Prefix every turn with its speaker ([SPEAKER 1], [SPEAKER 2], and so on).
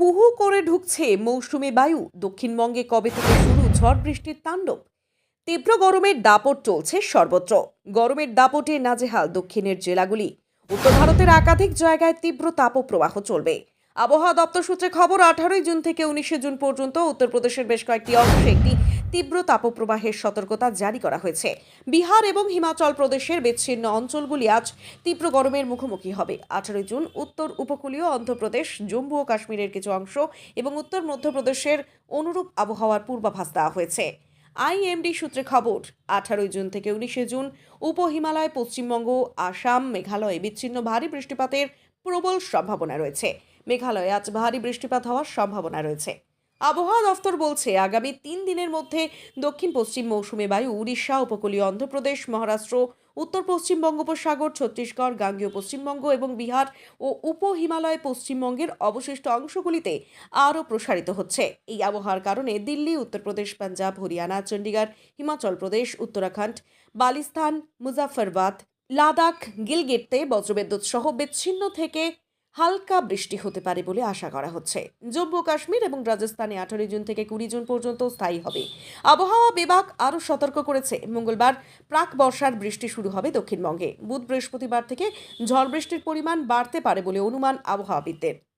[SPEAKER 1] হু হু করে ঢুকছে মৌসুমি বায়ু। দক্ষিণবঙ্গে কবে থেকে শুরু ঝড় বৃষ্টির তাণ্ডব? তীব্র গরমের দাপট চলছে সর্বত্র। গরমের দাপটে নাজেহাল দক্ষিণের জেলাগুলি। উত্তর ভারতের একাধিক জায়গায় তীব্র তাপপ্রবাহ চলবে। আবহাওয়া দপ্তর সূত্রে খবর, আঠারোই জুন থেকে উনিশে জুন পর্যন্ত উত্তরপ্রদেশের বেশ কয়েকটি অংশে একটি তীব্র তাপপ্রবাহের সতর্কতা জারি করা হয়েছে। বিহার এবং হিমাচল প্রদেশের বিচ্ছিন্ন অঞ্চলগুলি আজ তীব্র গরমের মুখোমুখি হবে। আঠারোই জুন উত্তর উপকূলীয় অন্ধ্রপ্রদেশ, জম্মু ও কাশ্মীরের কিছু অংশ এবং উত্তর মধ্যপ্রদেশের অনুরূপ আবহাওয়ার পূর্বাভাস দেওয়া হয়েছে। আইএমডি সূত্রে খবর, আঠারোই জুন থেকে উনিশে জুন উপ হিমালয় পশ্চিমবঙ্গ, আসাম, মেঘালয়ে বিচ্ছিন্ন ভারী বৃষ্টিপাতের প্রবল সম্ভাবনা রয়েছে। মেঘালয়ে আজ ভারী বৃষ্টিপাত হওয়ার সম্ভাবনা রয়েছে। আবহাওয়া দফতর বলছে, আগামী তিন দিনের মধ্যে দক্ষিণ পশ্চিম মৌসুমী বায়ু, উড়িষ্যা, উপকূলীয় অন্ধ্রপ্রদেশ, মহারাষ্ট্র উত্তর পশ্চিম বঙ্গোপসাগর, ছত্তিশগড়, গাঙ্গেয় পশ্চিমবঙ্গ এবং বিহার ও উপ হিমালয় পশ্চিমবঙ্গের অবশিষ্ট অংশগুলিতে আরও প্রসারিত হচ্ছে। এই আবহাওয়ার কারণে দিল্লি, উত্তরপ্রদেশ, পাঞ্জাব, হরিয়ানা চণ্ডীগড় হিমাচল প্রদেশ, উত্তরাখণ্ড, বালিস্তান মুজাফরবাদ লাদাখ, গিলগিটতে বজ্রবিদ্যুৎ সহ বিচ্ছিন্ন থেকে হালকা বৃষ্টি হতে পারে বলে আশা করা হচ্ছে। জম্মু কাশ্মীর এবং রাজস্থানে আঠারোই জুন থেকে কুড়ি জুন পর্যন্ত স্থায়ী হবে। আবহাওয়া বিভাগ আরও সতর্ক করেছে, মঙ্গলবার প্রাক বর্ষার বৃষ্টি শুরু হবে দক্ষিণবঙ্গে। বুধ বৃহস্পতিবার থেকে ঝড় বৃষ্টির পরিমাণ বাড়তে পারে বলে অনুমান আবহাওয়াবিদদের।